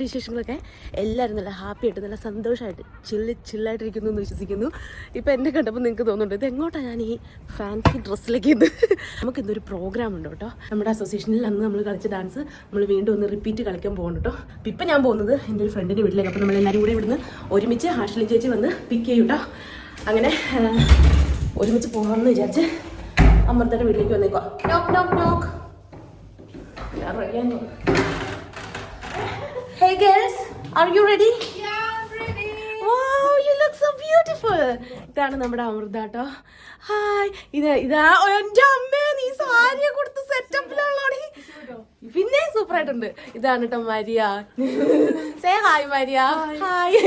എന്നാണ് വിശേഷങ്ങളൊക്കെ എല്ലാവരും നല്ല ഹാപ്പി ആയിട്ട് നല്ല സന്തോഷമായിട്ട് ചില്ല് ചില്ലായിട്ടിരിക്കുന്നു എന്ന് വിശ്വസിക്കുന്നു. ഇപ്പം എന്നെ കണ്ടപ്പോൾ നിങ്ങൾക്ക് തോന്നുന്നുണ്ട് ഇത് എങ്ങോട്ടാണ് ഞാൻ ഈ ഫാൻസി ഡ്രസ്സിലേക്ക് ഇത്? നമുക്ക് ഇന്നൊരു പ്രോഗ്രാം ഉണ്ട് കേട്ടോ. നമ്മുടെ അസോസിയേഷനിൽ അന്ന് നമ്മൾ കളിച്ച ഡാൻസ് നമ്മൾ വീണ്ടും ഒന്ന് റിപ്പീറ്റ് കളിക്കാൻ പോകുന്നു കേട്ടോ. ഇപ്പം ഞാൻ പോകുന്നത് എന്റെ ഒരു ഫ്രണ്ടിന്റെ വീട്ടിലേക്ക്. അപ്പോൾ നമ്മളെല്ലാവരും കൂടെ ഇവിടുന്ന് ഒരുമിച്ച് ഹാഷ്ലി ചേച്ചി വന്ന് പിക്ക് ചെയ്യും കേട്ടോ. അങ്ങനെ ഒരുമിച്ച് പോകാമെന്ന് വിചാരിച്ച് അമൃതയുടെ വീട്ടിലേക്ക് വന്നേക്കുക നോക്ക് നോക്ക് ഞാൻ റെഡിയാന്ന് Hey girls, are you ready? Yeah, I'm ready. Wow, you look so beautiful. ഇതാണ് നമ്മുടെ അമൃത കേട്ടോ ഹായ് ഇത് ഇതാ എന്റെ അമ്മേ നീ സാരിയെ കൊടുത്ത് സെറ്റപ്പിലുള്ളോടി പിന്നെ സൂപ്പർ ആയിട്ടുണ്ട് ഇതാണ് കേട്ടോ Maria. Say hi Maria. Hi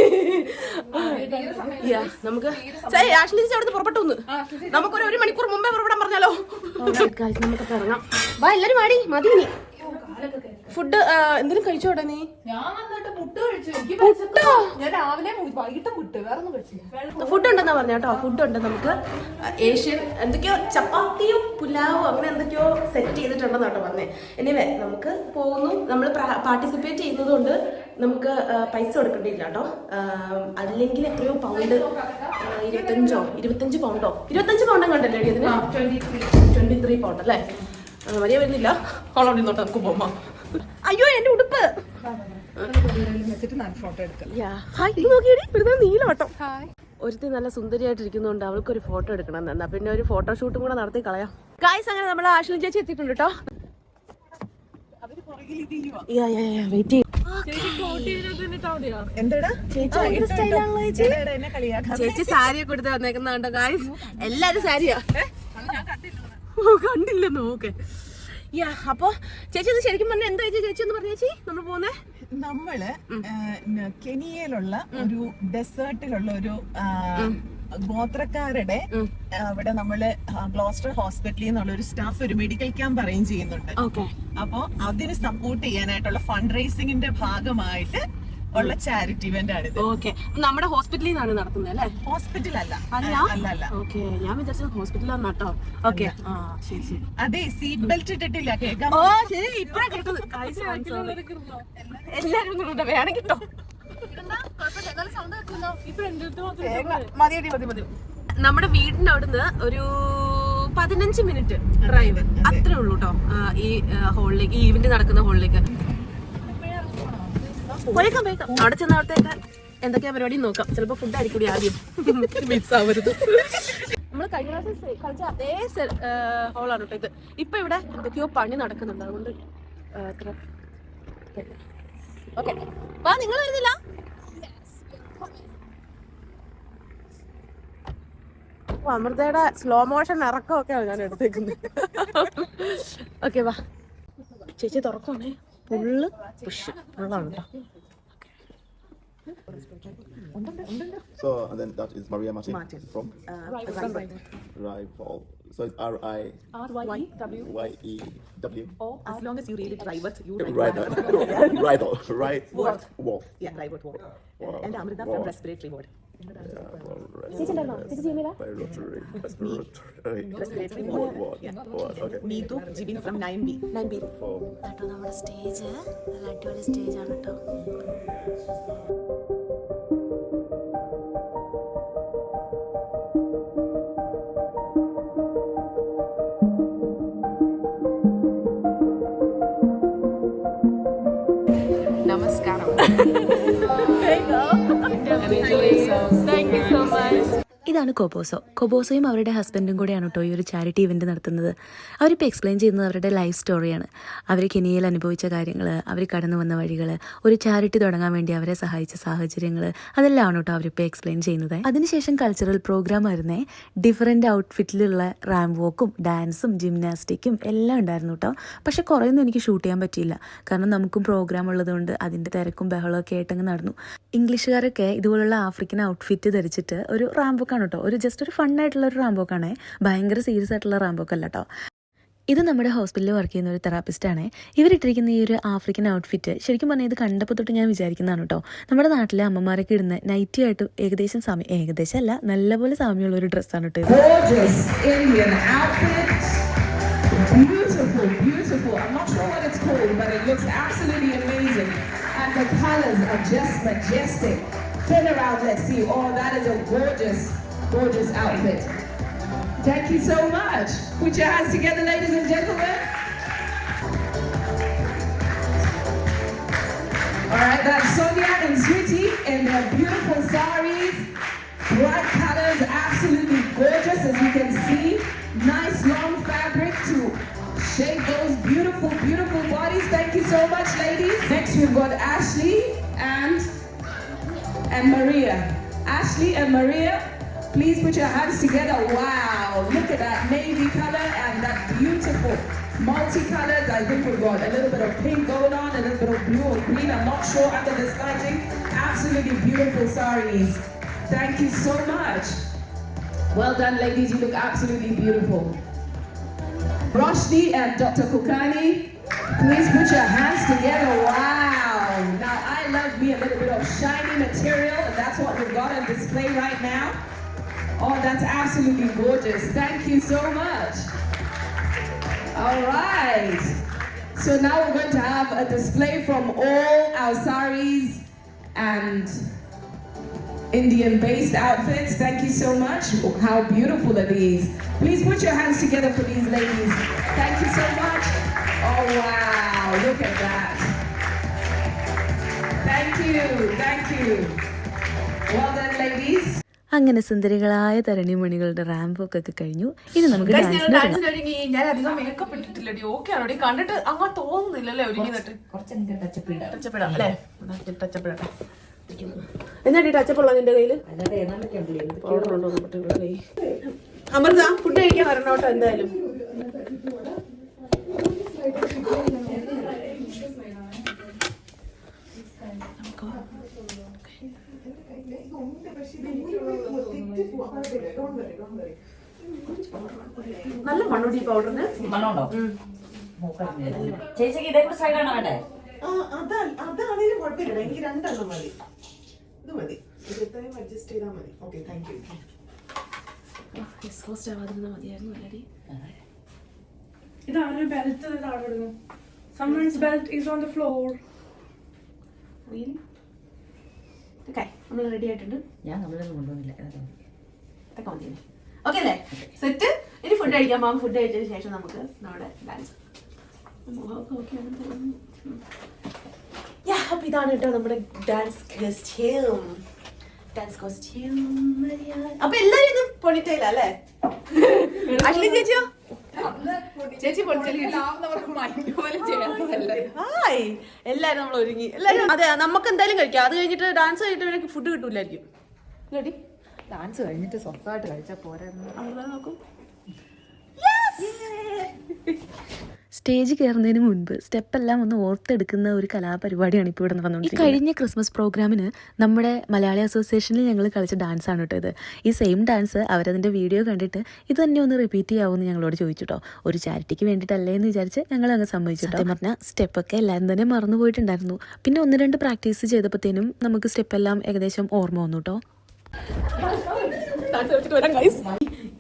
നമുക്ക് ആഷ്ലി അവിടുന്ന് പുറപ്പെട്ടു വന്ന്. നമുക്കൊരു ഒരു മണിക്കൂർ മുമ്പേ പുറപ്പെടാൻ പറഞ്ഞാലോ. നമുക്ക് ഇറങ്ങാം വാ എല്ലാരും വാടി. മതി നീ ഫുഡ് എന്തെങ്കിലും കഴിച്ചോട്ടെ നീ? ഞാൻ വന്നിട്ട് പുട്ട് കഴിച്ചു. എനിക്ക്? ഞാൻ രാവിലെ മു- വൈകിട്ട് പുട്ട് വേറെ ഒന്നും കഴിച്ചില്ല ഫുഡ് ഉണ്ടെന്നാ പറഞ്ഞ കേട്ടോ ഫുഡ് ഉണ്ട് നമുക്ക്. ഏഷ്യൻ എന്തൊക്കെയോ ചപ്പാത്തിയും പുലാവും അങ്ങനെ എന്തൊക്കെയോ സെറ്റ് ചെയ്തിട്ടുണ്ടെന്ന് കേട്ടോ പറഞ്ഞേ. എനിവേ നമുക്ക് പോകുന്നു. നമ്മൾ പാർട്ടിസിപ്പേറ്റ് ചെയ്യുന്നത് കൊണ്ട് നമുക്ക് പൈസ കൊടുക്കേണ്ടിയില്ല കേട്ടോ. അല്ലെങ്കിൽ എത്രയോ പൗണ്ട് ഇരുപത്തഞ്ചോ ഇരുപത്തഞ്ച് പൗണ്ടോ ഇരുപത്തഞ്ച് പൗണ്ടും കണ്ടല്ലേ ഇതിന് ട്വന്റി ത്രീ പൗണ്ട് അല്ലേ? വലിയ വരുന്നില്ല. ഓളോടി നോട്ട് നമുക്ക് പോകാം അയ്യോ എന്റെ ഉടുപ്പ്. ഒരുത്തി നല്ല സുന്ദരിയായിട്ടിരിക്കുന്നതുകൊണ്ട് അവൾക്കൊരു ഫോട്ടോ എടുക്കണം എന്നാ. പിന്നെ ഒരു ഫോട്ടോ ഷൂട്ടും കൂടെ നടത്തി കളയാം. ഗായ്സ് അങ്ങനെ നമ്മൾ ആശ്ലി ചേച്ചി എത്തിയിട്ടുണ്ട് കേട്ടോ വെയിറ്റ് എന്താടാ? എന്നെ കളിയാക്കാം ചേച്ചി സാരിയൊക്കെ കൊടുത്ത് വന്നേക്കുന്നുണ്ടോ ഗായ്സ് എല്ലാരും സാരിയാ. ഓ കണ്ടില്ലെന്നോ ഓക്കെ. യാ അപ്പൊ ചേച്ചി ഇത് ശരിക്കും പറഞ്ഞാൽ എന്താ ചേച്ചി ചേച്ചി എന്ന് പറഞ്ഞ ചേച്ചി നമ്മൾ പോകുന്നേ നമ്മൾ കെനിയയിലുള്ള ഒരു ഡെസേർട്ടിലുള്ള ഒരു ഗോത്രക്കാരുടെ അവിടെ നമ്മൾ ഗ്ലോസ്റ്റർ ഹോസ്പിറ്റലിൽ നിന്നുള്ള ഒരു സ്റ്റാഫ് ഒരു മെഡിക്കൽ ക്യാമ്പ് അറേഞ്ച് ചെയ്യുന്നുണ്ട്. അപ്പോ അതിന് സപ്പോർട്ട് ചെയ്യാനായിട്ടുള്ള ഫണ്ട് റേസിംഗിന്റെ ഭാഗമായിട്ട് ഉള്ള ചാരിറ്റി ഇവന്റ് ആണ് ഓക്കെ നമ്മുടെ ഹോസ്പിറ്റലിൽ നിന്നാണ് നടത്തുന്നത് അല്ലേ? ഹോസ്പിറ്റൽ അല്ല. അല്ല? അല്ല ഓക്കെ ഞാൻ വിചാരിച്ചത് ഹോസ്പിറ്റലാണ് കേട്ടോ. ഓക്കെ ആ ശരി ശരി. അതെ സീറ്റ് ബെൽറ്റ് ഇട്ടിട്ടില്ല. കേൾക്കാം ഓ ശരി ഇപ്പഴാ കേട്ടത്. എല്ലാരും. വേണം കിട്ടോ. മതി മതി മതി നമ്മുടെ വീടിന്റെ അവിടുന്ന് ഒരു പതിനഞ്ച് മിനിറ്റ് ഡ്രൈവ് അത്രേ ഉള്ളൂ കേട്ടോ ഈ ഹോളിലേക്ക് ഈ ഈവന്റ് നടക്കുന്ന ഹോളിലേക്ക് പോയേക്കാം പോയേക്കാം. അവിടെ ചെന്നവിടത്തേക്ക് എന്തൊക്കെയാ പരിപാടി നോക്കാം. ചിലപ്പോ ഫുഡ് ആയിരിക്കും കൂടി ആദ്യം. മിസ് ആവരുത്. നമ്മൾ കഴിഞ്ഞ പ്രാവശ്യം കളിച്ച അതേ ഹോളാണ് കേട്ടോ ഇത്. ഇപ്പൊ ഇവിടെ എന്തൊക്കെയോ പണി നടക്കുന്നുണ്ട്. അതുകൊണ്ട് ഓക്കെ വാ നിങ്ങൾ വരുന്നില്ല? അമൃതയുടെ സ്ലോ മോഷൻ ഇറക്കമൊക്കെയാണ് ഞാൻ എടുത്തേക്കുന്നത്. ഓക്കെ വാ. ചേച്ചി തുറക്കണേ ഫുള്ള് പുഷ് ഫുള്ളാണ് കേട്ടോ So, and then that is Maria Martin, from Rival. So it's R I Y E W. as long as you read it right you Right, right, right, Wolf. Wolf. yeah right word Wow. and Amrita Wow. from respiratory ward Ward, okay. Neetu Jibin from 9B For കേട്ടോ നമ്മുടെ stage നല്ല അടിപൊളി stage ആണ് കേട്ടോ നമസ്കാരം enjoy some ഇതാണ് കൊബോസോ. കൊബോസോയും അവരുടെ ഹസ്ബൻഡും കൂടെയാണ് കേട്ടോ ഈ ഒരു ചാരിറ്റി ഇവന്റ് നടത്തുന്നത്. അവരിപ്പോൾ എക്സ്പ്ലെയിൻ ചെയ്യുന്നത് അവരുടെ ലൈഫ് സ്റ്റോറിയാണ് അവർ കെനിയയിൽ അനുഭവിച്ച കാര്യങ്ങൾ അവർ കടന്നു വന്ന വഴികൾ ഒരു ചാരിറ്റി തുടങ്ങാൻ വേണ്ടി അവരെ സഹായിച്ച സാഹചര്യങ്ങൾ അതെല്ലാം കേട്ടോ അവരിപ്പോൾ എക്സ്പ്ലെയിൻ ചെയ്യുന്നത്. അതിനുശേഷം കൾച്ചറൽ പ്രോഗ്രാം ആയിരുന്നേ. ഡിഫറെന്റ് ഔട്ട്ഫിറ്റിലുള്ള റാം വോക്കും ഡാൻസും ജിംനാസ്റ്റിക്കും എല്ലാം ഉണ്ടായിരുന്നു കേട്ടോ. പക്ഷേ കുറേയൊന്നും എനിക്ക് ഷൂട്ട് ചെയ്യാൻ പറ്റിയില്ല. കാരണം നമുക്കും പ്രോഗ്രാം ഉള്ളതുകൊണ്ട് അതിന്റെ തിരക്കും ബഹളമൊക്കെ ആയിട്ടങ്ങ് നടന്നു. ഇംഗ്ലീഷുകാരൊക്കെ ഇതുപോലുള്ള ആഫ്രിക്കൻ ഔട്ട്ഫിറ്റ് ധരിച്ചിട്ട് ഒരു റാംബോക്കാണ് കേട്ടോ. ഒരു ജസ്റ്റ് ഒരു ഫണ്ണായിട്ടുള്ള ഒരു റാംബോക്കാണ് ഭയങ്കര സീരിയസ് ആയിട്ടുള്ള റാംബോക്കല്ല കേട്ടോ. ഇത് നമ്മുടെ ഹോസ്പിറ്റലിൽ വർക്ക് ചെയ്യുന്ന ഒരു തെറാപ്പിസ്റ്റാണ് ഇവരിട്ടിരിക്കുന്ന ഈ ഒരു ആഫ്രിക്കൻ ഔട്ട്ഫിറ്റ് ശരിക്കും പറഞ്ഞാൽ ഇത് കണ്ടപ്പോൾ തൊട്ട് ഞാൻ വിചാരിക്കുന്നതാണ് കേട്ടോ. നമ്മുടെ നാട്ടിലെ അമ്മമാരൊക്കെ ഇടുന്ന നൈറ്റി ആയിട്ട് ഏകദേശം സമയം ഏകദേശം അല്ല നല്ലപോലെ സാമ്യമുള്ള ഒരു ഡ്രസ്സാണ് കേട്ടോ gorgeous outfit. Thank you so much. Put your hands together, ladies and gentlemen. All right, that's Sonia and Sweetie in their beautiful saris. Bright colors, absolutely gorgeous as you can see. Nice long fabric to shape those beautiful, beautiful bodies. Thank you so much, ladies. Next, we've got Ashley and and Maria. Ashley and Maria, please put your hands together. Wow, look at that navy color and that beautiful multicolored. I think we've got a little bit of pink going on, a little bit of blue or green. I'm not sure under this lighting. Absolutely beautiful saris. Thank you so much. Well done, ladies. You look absolutely beautiful. Roshni and Dr. Kukani, please put your hands together. Wow. Now, I love me a little bit of shiny material, and that's what we've got on display right now. Oh, that's absolutely gorgeous. Thank you so much. All right. So now we're going to have a display from all our saris and Indian-based outfits. Thank you so much. How beautiful are these? Please put your hands together for these ladies. Thank you so much. Oh wow, look at that. Thank you, thank you. അങ്ങനെ സുന്ദരികളായ തരണി മണികളുടെ റാമ്പൊക്കെ ഒക്കെ കഴിഞ്ഞു. ഇനി നമുക്ക് കണ്ടിട്ട് അങ്ങ് തോന്നുന്നില്ലല്ലേ എന്നാടി touch up ഉള്ള നിന്റെ കയ്യിൽ അമൃത ഫുഡ് കഴിക്കാൻ വരണോട്ടോ എന്തായാലും. നല്ല മണ്ണുടി പൗഡറിന്. മണ്ണുണ്ടോ? ചേച്ചിക്ക് ഇതേ സൈഡാണ് വേണ്ടേ? ആ, അതാ അതാണേലും കുഴപ്പമില്ല. എനിക്ക് രണ്ടെണ്ണം മതി. ഇത് മതി. ഇത് ഇത്രയും അഡ്ജസ്റ്റ് ചെയ്താൽ മതി. ഓക്കെ താങ്ക് യു എക്സ്പോസ്റ്റ് ആവാതിരുന്ന മതിയായിരുന്നു belt someone's belt is on the floor. Okay നമ്മൾ റെഡി ആയിട്ടുണ്ട്. ഞാൻ നമ്മളൊന്നും കൊണ്ടുവന്നില്ല ഇതൊക്കെ മതി ഓക്കെ അല്ലേ? സെറ്റ് ഇനി ഫുഡ് കഴിക്കാൻ പോകാം ഫുഡ് കഴിച്ചതിന് ശേഷം നമുക്ക് നമ്മുടെ ഡാൻസ് അപ്പൊ ഇതാണ് കേട്ടോ നമ്മുടെ ഡാൻസ് കോസ്റ്റ്യൂം ഡാൻസ് കോസ്റ്റ്യൂം അപ്പൊ എല്ലാരും ഇത് പൊണിറ്റയില്ല അല്ലേ? അശ്ലി ചേച്ചിയോ? ചേച്ചി ഹായ്. എല്ലാരും നമ്മൾ ഒരുങ്ങി. എല്ലാരും അതെ നമുക്ക് എന്തായാലും കഴിക്കാം. അത് കഴിഞ്ഞിട്ട് ഡാൻസ് കഴിഞ്ഞിട്ട് എനിക്ക് ഫുഡ് കിട്ടൂലായിരിക്കും. റെഡി ഡാൻസ് കഴിഞ്ഞിട്ട് സ്വന്തമായിട്ട് കഴിച്ചാൽ പോരായിരുന്നു നോക്കും. സ്റ്റേജ് കയറുന്നതിന് മുൻപ് സ്റ്റെപ്പെല്ലാം ഒന്ന് ഓർത്തെടുക്കുന്ന ഒരു കലാപരിപാടിയാണ് ഇപ്പോൾ ഇവിടെ നടന്നുകൊണ്ടിരിക്കുന്നത്. ഈ കഴിഞ്ഞ ക്രിസ്മസ് പ്രോഗ്രാമിന് നമ്മുടെ മലയാളി അസോസിയേഷനിൽ ഞങ്ങൾ കളിച്ച ഡാൻസ് ആണ് കേട്ടോ ഇത്. ഈ സെയിം ഡാൻസ് അവരതിന്റെ വീഡിയോ കണ്ടിട്ട് ഇത് തന്നെ ഒന്ന് റിപ്പീറ്റ് ചെയ്യാവുമെന്ന് ഞങ്ങളോട് ചോദിച്ചു കേട്ടോ ഒരു ചാരിറ്റിക്ക് വേണ്ടിയിട്ടല്ലേ എന്ന് വിചാരിച്ച് ഞങ്ങൾ അങ്ങ് സമ്മതിച്ചു കേട്ടോ പറഞ്ഞാൽ സ്റ്റെപ്പൊക്കെ എല്ലാവരും തന്നെ മറന്നു പോയിട്ടുണ്ടായിരുന്നു. പിന്നെ ഒന്ന് രണ്ട് പ്രാക്ടീസ് ചെയ്തപ്പോഴത്തേനും നമുക്ക് സ്റ്റെപ്പെല്ലാം ഏകദേശം ഓർമ്മ വന്നു കേട്ടോ.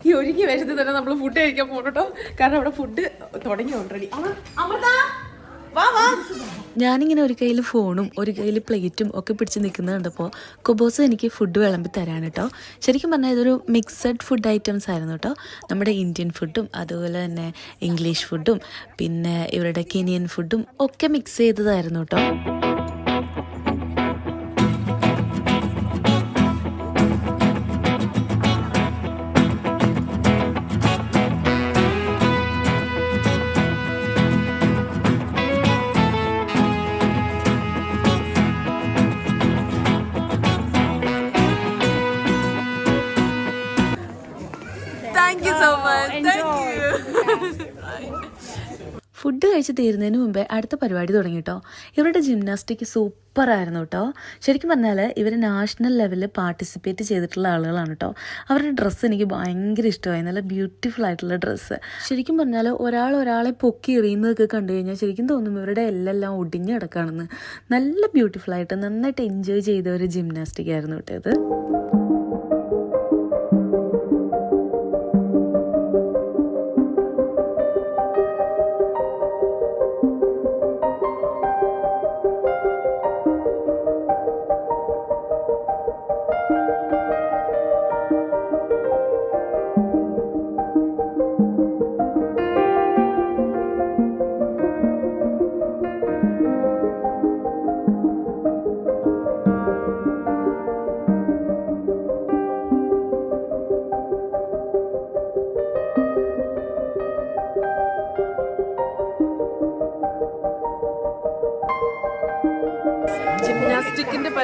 ഈ ഒരുങ്ങി വേഷത്തിൽ തന്നെ നമ്മൾ ഫുഡ് കഴിക്കാൻ പോകണം കേട്ടോ കാരണം അവിടെ ഫുഡ് തുടങ്ങി ഓൾറെഡി അമൃത വാ വാ. ഞാനിങ്ങനെ ഒരു കയ്യിൽ ഫോണും ഒരു കയ്യിൽ പ്ലേറ്റും ഒക്കെ പിടിച്ച് നിൽക്കുന്നത് കണ്ടപ്പോൾ കൊബോസ് എനിക്ക് ഫുഡ് വിളമ്പി തരാണ് കേട്ടോ ശരിക്കും പറഞ്ഞാൽ ഇതൊരു മിക്സഡ് ഫുഡ് ഐറ്റംസ് ആയിരുന്നു കേട്ടോ നമ്മുടെ ഇന്ത്യൻ ഫുഡും അതുപോലെ തന്നെ ഇംഗ്ലീഷ് ഫുഡും പിന്നെ ഇവരുടെ കെനിയൻ ഫുഡും ഒക്കെ മിക്സ് ചെയ്തതായിരുന്നു കേട്ടോ thank you so much thank you food കഴിച്ച് തീരുന്നതിന് മുമ്പേ അടുത്ത പരിപാടി തുടങ്ങി കേട്ടോ ഇവരുടെ ജിംനാസ്റ്റിക് സൂപ്പർ ആയിരുന്നു കേട്ടോ ശരിക്കും പറഞ്ഞാൽ ഇവർ നാഷണൽ ലെവലിൽ പാർട്ടിസിപ്പേറ്റ് ചെയ്തിട്ടുള്ള ആളുകളാണ് കേട്ടോ അവരുടെ ഡ്രസ്സ് എനിക്ക് ഭയങ്കര ഇഷ്ടമായി. നല്ല ബ്യൂട്ടിഫുൾ ആയിട്ടുള്ള ഡ്രസ്സ് ശരിക്കും പറഞ്ഞാൽ ഒരാൾ ഒരാളെ പൊക്കി എറിയുന്നതൊക്കെ കണ്ടു കഴിഞ്ഞാൽ ശരിക്കും തോന്നും ഇവരുടെ എല്ലാം ഒടിഞ്ഞു കിടക്കുകയാണെന്ന് നല്ല ബ്യൂട്ടിഫുൾ ആയിട്ട് നന്നായിട്ട് എൻജോയ് ചെയ്ത ഒരു ജിംനാസ്റ്റിക് ആയിരുന്നു കേട്ടോ ഇത്.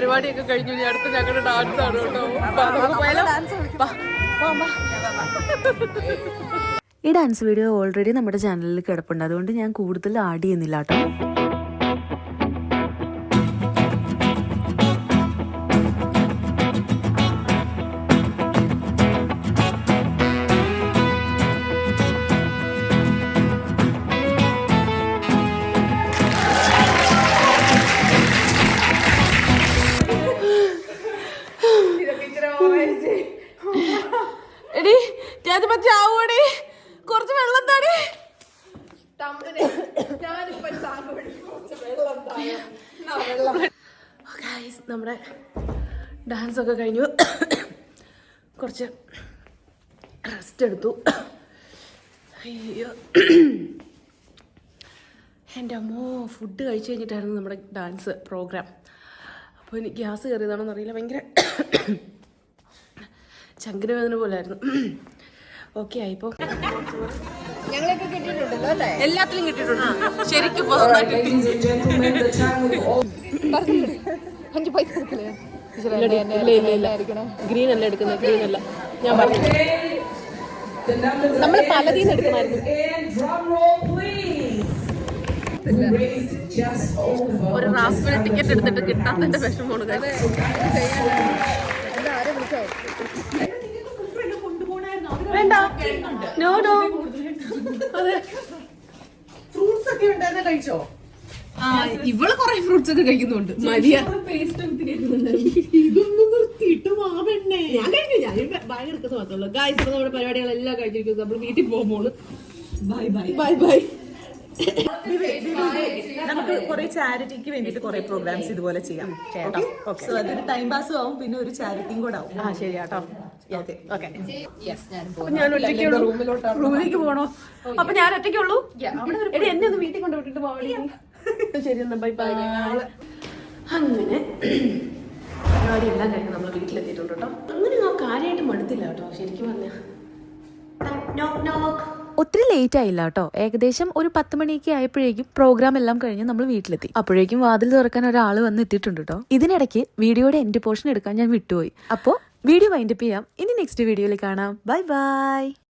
പരിപാടിയൊക്കെ കഴിഞ്ഞു. ഇനി അടുത്ത ഞങ്ങളുടെ ഡാൻസ് ആണ് കേട്ടോ. വാ, നമുക്ക് പോയാലോ? ഈ ഡാൻസ് വീഡിയോ ഓൾറെഡി നമ്മുടെ ചാനലിൽ കിടപ്പുണ്ട്. അതുകൊണ്ട് ഞാൻ കൂടുതൽ ആഡ് ചെയ്യുന്നില്ല കേട്ടോ. നമ്മുടെ ഡാൻസ് ഒക്കെ കഴിഞ്ഞു. കുറച്ച് റെസ്റ്റ് എടുത്തു. അയ്യോ. എന്റെ അമ്മോ ഫുഡ് കഴിച്ചു കഴിഞ്ഞിട്ടായിരുന്നു നമ്മുടെ ഡാൻസ് പ്രോഗ്രാം അപ്പോൾ എനിക്ക് ഗ്യാസ് കയറിയതാണെന്ന് അറിയില്ല. ഭയങ്കര ചങ്കിന് വേദന പോലായിരുന്നു. ഓക്കെ ആയിപ്പോ. എല്ലാത്തിലും കിട്ടിയിട്ടുണ്ട്. ശരിക്കും ഇപ്പൊ പൈസ ഇല്ലടി, ഇല്ല ഇല്ല ഇല്ല. ഗ്രീൻ അല്ല എടുക്കുന്നത്? ഗ്രീൻ അല്ല. ഞാൻ പറഞ്ഞു. നമ്മൾ എടുക്കണമായിരുന്നു. raised just over ഒരു റാഫിൽ ടിക്കറ്റ് എടുത്തിട്ട് കിട്ടാത്തതിന്റെ വിഷമമാണ് വേണ്ട. നോ നോ അതെ. ഫ്രൂട്ട്സ് ഒക്കെ ഉണ്ടായിരുന്ന കഴിച്ചോ? ഇവൾ കൊറേ ഫ്രൂട്ട്സ് ഒക്കെ കഴിക്കുന്നുണ്ട്. മതിയ ഇതൊന്നും നിർത്തിയിട്ട് ഞാൻ കഴിഞ്ഞു. ഞാൻ ബാഗ് എടുക്കുന്ന മാത്രമല്ല ഗായ്സ് ഇപ്പൊ നമ്മുടെ പരിപാടികളെല്ലാം കഴിഞ്ഞിരിക്കുന്നു. നമ്മൾ വീട്ടിൽ പോകുമ്പോൾ ബൈ ബൈ ബൈ ബൈ നമുക്ക് കുറെ ചാരിറ്റിക്ക് വേണ്ടിട്ട് കുറെ പ്രോഗ്രാംസ് ഇതുപോലെ ചെയ്യാം. സോ അതൊരു ടൈം പാസ് ആവും. പിന്നെ ഒരു ചാരിറ്റിയും കൂടെ ആവും. ആ ശരി കേട്ടോ. ഞാൻ ഒറ്റയ്ക്കുള്ളൂ റൂമിലേക്ക് പോകണോ അപ്പൊ ഞാൻ ഒറ്റയ്ക്കുള്ളൂ എടി എന്നെ ഒന്ന് വീട്ടിൽ കൊണ്ടുപോയിട്ട് പോവളി ശരി എന്നാ ബൈ ബൈ അങ്ങനെ പരിപാടി എല്ലാം കഴിഞ്ഞ് നമ്മൾ വീട്ടിലെത്തിയിട്ടുണ്ട് കേട്ടോ. അങ്ങനെ ഞാൻ കാര്യമായിട്ട് മടുത്തില്ല കേട്ടോ ശരിക്കും പറഞ്ഞ. ഒത്തിരി ലേറ്റ് ആയില്ല കേട്ടോ. ഏകദേശം ഒരു പത്ത് മണിയൊക്കെ ആയപ്പോഴേക്കും പ്രോഗ്രാം എല്ലാം കഴിഞ്ഞ് നമ്മൾ വീട്ടിലെത്തി. അപ്പോഴേക്കും വാതിൽ തുറക്കാൻ ഒരാൾ വന്ന് എത്തിയിട്ടുണ്ട് കേട്ടോ. ഇതിനിടയ്ക്ക് വീഡിയോയുടെ എൻഡ് പോർഷൻ എടുക്കാൻ ഞാൻ വിട്ടുപോയി. അപ്പോൾ വീഡിയോ വൈൻഡപ്പ് ചെയ്യാം. ഇനി നെക്സ്റ്റ് വീഡിയോയിൽ കാണാം. Bye bye